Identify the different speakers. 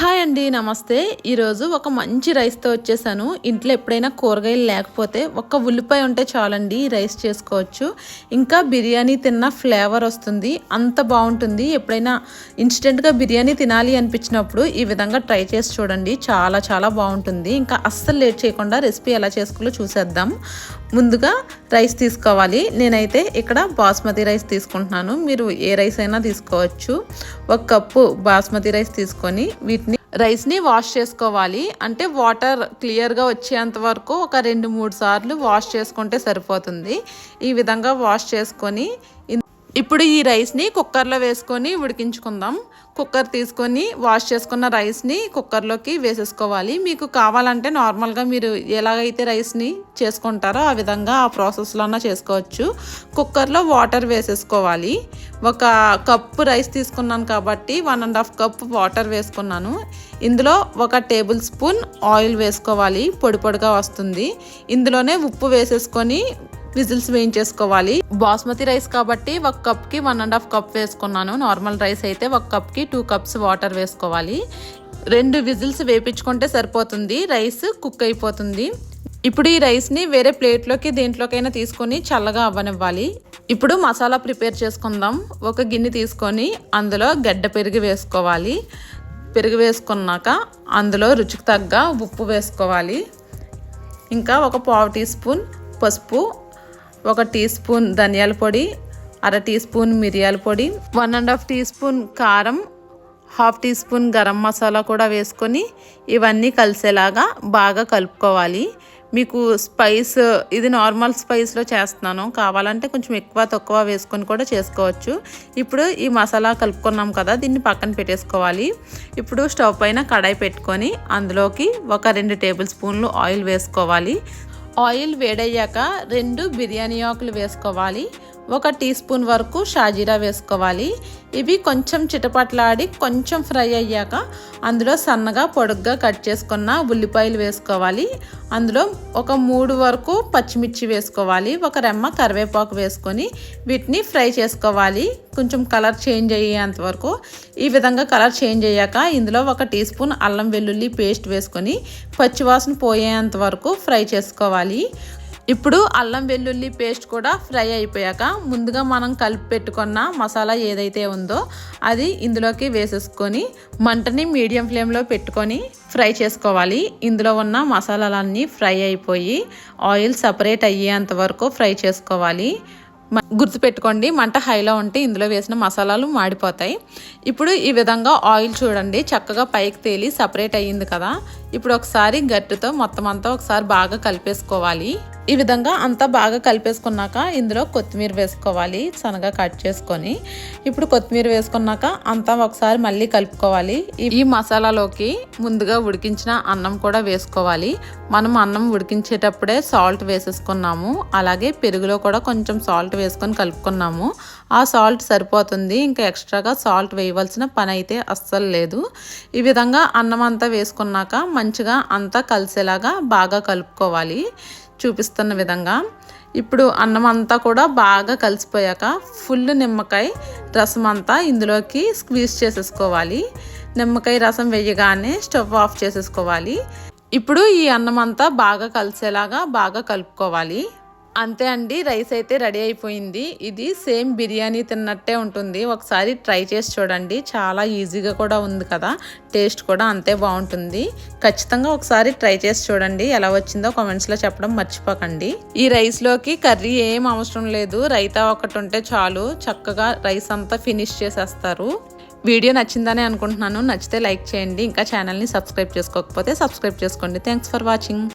Speaker 1: Hi అండి నమస్తే. ఈరోజు ఒక మంచి రైస్తో వచ్చేసాను. ఇంట్లో ఎప్పుడైనా కూరగాయలు లేకపోతే ఒక్క ఉల్లిపాయ ఉంటే చాలండి రైస్ చేసుకోవచ్చు. ఇంకా బిర్యానీ తిన్న ఫ్లేవర్ వస్తుంది. అంత బాగుంటుంది. ఎప్పుడైనా ఇన్స్టెంట్గా బిర్యానీ తినాలి అనిపించినప్పుడు ఈ విధంగా ట్రై చేసి చూడండి. చాలా చాలా బాగుంటుంది. ఇంకా అస్సలు లేట్ చేయకుండా రెసిపీ ఎలా చేసుకోవాలో చూసేద్దాం. ముందుగా రైస్ తీసుకోవాలి. నేనైతే ఇక్కడ బాస్మతి రైస్ తీసుకుంటున్నాను. మీరు ఏ రైస్ అయినా తీసుకోవచ్చు. ఒక కప్పు బాస్మతి రైస్ తీసుకొని వీటిని రైస్ని వాష్ చేసుకోవాలి. అంటే వాటర్ క్లియర్గా వచ్చేంత వరకు ఒక రెండు మూడు సార్లు వాష్ చేసుకుంటే సరిపోతుంది. ఈ విధంగా వాష్ చేసుకొని ఇప్పుడు ఈ రైస్ని కుక్కర్లో వేసుకొని ఉడికించుకుందాం. కుక్కర్ తీసుకొని వాష్ చేసుకున్న రైస్ని కుక్కర్లోకి వేసేసుకోవాలి. మీకు కావాలంటే నార్మల్గా మీరు ఎలాగైతే రైస్ని చేసుకుంటారో ఆ విధంగా ఆ ప్రాసెస్లోనా చేసుకోవచ్చు. కుక్కర్లో వాటర్ వేసేసుకోవాలి. ఒక కప్పు రైస్ తీసుకున్నాను కాబట్టి one and half cup water వేసుకున్నాను. ఇందులో ఒక టేబుల్ స్పూన్ ఆయిల్ వేసుకోవాలి. పొడి పొడిగా వస్తుంది. ఇందులోనే ఉప్పు వేసేసుకొని విజిల్స్ వేయించేసుకోవాలి. బాస్మతి రైస్ కాబట్టి ఒక కప్కి వన్ అండ్ హాఫ్ కప్ వేసుకున్నాను. నార్మల్ రైస్ అయితే ఒక కప్కి టూ కప్స్ వాటర్ వేసుకోవాలి. రెండు విజిల్స్ వేపించుకుంటే సరిపోతుంది. రైస్ కుక్ అయిపోతుంది. ఇప్పుడు ఈ రైస్ని వేరే ప్లేట్లోకి దేంట్లోకైనా తీసుకొని చల్లగా అవ్వనివ్వాలి. ఇప్పుడు మసాలా ప్రిపేర్ చేసుకుందాం. ఒక గిన్నె తీసుకొని అందులో గడ్డ పెరుగు వేసుకోవాలి. పెరుగు వేసుకున్నాక అందులో రుచికి తగ్గ ఉప్పు వేసుకోవాలి. ఇంకా ఒక పావు టీ స్పూన్ పసుపు ఒక టీ స్పూన్ ధనియాల పొడి అర టీ స్పూన్ మిరియాల పొడి one and half teaspoon కారం half teaspoon garam masala కూడా వేసుకొని ఇవన్నీ కలిసేలాగా బాగా కలుపుకోవాలి. మీకు స్పైస్ ఇది నార్మల్ స్పైస్లో చేస్తున్నాను. కావాలంటే కొంచెం ఎక్కువ తక్కువ వేసుకొని కూడా చేసుకోవచ్చు. ఇప్పుడు ఈ మసాలా కలుపుకున్నాం కదా దీన్ని పక్కన పెట్టేసుకోవాలి. ఇప్పుడు స్టవ్ పైన కడాయి పెట్టుకొని అందులోకి ఒక రెండు టేబుల్ స్పూన్లు ఆయిల్ వేసుకోవాలి. ఆయిల్ వేడయ్యాక రెండు బిర్యానీ ఆకులు వేసుకోవాలి. ఒక టీ స్పూన్ వరకు షాజీరా వేసుకోవాలి. ఇవి కొంచెం చిటపట్లాడి కొంచెం ఫ్రై అయ్యాక అందులో సన్నగా పొడుగ్గా కట్ చేసుకున్న ఉల్లిపాయలు వేసుకోవాలి. అందులో ఒక మూడు వరకు పచ్చిమిర్చి వేసుకోవాలి. ఒక రెమ్మ కరివేపాకు వేసుకొని వీటిని ఫ్రై చేసుకోవాలి. కొంచెం కలర్ చేంజ్ అయ్యేంత వరకు. ఈ విధంగా కలర్ చేంజ్ అయ్యాక ఇందులో ఒక టీ స్పూన్ అల్లం వెల్లుల్లి పేస్ట్ వేసుకొని పచ్చివాసన పోయేంత వరకు ఫ్రై చేసుకోవాలి. ఇప్పుడు అల్లం వెల్లుల్లి పేస్ట్ కూడా ఫ్రై అయిపోయాక ముందుగా మనం కలిపి పెట్టుకున్న మసాలా ఏదైతే ఉందో అది ఇందులోకి వేసేసుకొని మంటని మీడియం ఫ్లేమ్లో పెట్టుకొని ఫ్రై చేసుకోవాలి. ఇందులో ఉన్న మసాలాలన్నీ ఫ్రై అయిపోయి ఆయిల్ సపరేట్ అయ్యేంత వరకు ఫ్రై చేసుకోవాలి. గుర్తుపెట్టుకోండి మంట హైలో ఉంటే ఇందులో వేసిన మసాలాలు మాడిపోతాయి. ఇప్పుడు ఈ విధంగా ఆయిల్ చూడండి చక్కగా పైకి తేలి సపరేట్ అయ్యింది కదా. ఇప్పుడు ఒకసారి గట్టుతో మొత్తం అంతా ఒకసారి బాగా కలిపేసుకోవాలి. ఈ విధంగా అంతా బాగా కలిపేసుకున్నాక ఇందులో కొత్తిమీర వేసుకోవాలి సన్నగా కట్ చేసుకొని. ఇప్పుడు కొత్తిమీర వేసుకున్నాక అంతా ఒకసారి మళ్ళీ కలుపుకోవాలి. ఈ మసాలాలోకి ముందుగా ఉడికించిన అన్నం కూడా వేసుకోవాలి. మనం అన్నం ఉడికించేటప్పుడే సాల్ట్ వేసేసుకున్నాము. అలాగే పెరుగులో కూడా కొంచెం సాల్ట్ వేసుకొని కలుపుకున్నాము. ఆ సాల్ట్ సరిపోతుంది. ఇంకా ఎక్స్ట్రాగా సాల్ట్ వేయవలసిన పని అయితే అస్సలు లేదు. ఈ విధంగా అన్నం అంతా వేసుకున్నాక మంచిగా అంతా కలిసేలాగా బాగా కలుపుకోవాలి. చూపిస్తున్న విధంగా. ఇప్పుడు అన్నం అంతా కూడా బాగా కలిసిపోయాక ఫుల్ నిమ్మకాయ రసం అంతా ఇందులోకి స్క్వీజ్ చేసేసుకోవాలి. నిమ్మకాయ రసం వేయగానే స్టవ్ ఆఫ్ చేసేసుకోవాలి. ఇప్పుడు ఈ అన్నం అంతా బాగా కలిసేలాగా బాగా కలుపుకోవాలి. అంతే అండి రైస్ అయితే రెడీ అయిపోయింది. ఇది సేమ్ బిర్యానీ తిన్నట్టే ఉంటుంది. ఒకసారి ట్రై చేసి చూడండి. చాలా ఈజీగా కూడా ఉంది కదా. టేస్ట్ కూడా అంతే బాగుంటుంది. ఖచ్చితంగా ఒకసారి ట్రై చేసి చూడండి. ఎలా వచ్చిందో కామెంట్స్లో చెప్పడం మర్చిపోకండి. ఈ రైస్లోకి కర్రీ ఏం అవసరం లేదు. రైతా ఒకటి ఉంటే చాలు. చక్కగా రైస్ అంతా ఫినిష్ చేసేస్తారు. వీడియో నచ్చిందని అనుకుంటున్నాను. నచ్చితే లైక్ చేయండి. ఇంకా ఛానల్ని సబ్స్క్రైబ్ చేసుకోకపోతే సబ్స్క్రైబ్ చేసుకోండి. Thanks for watching.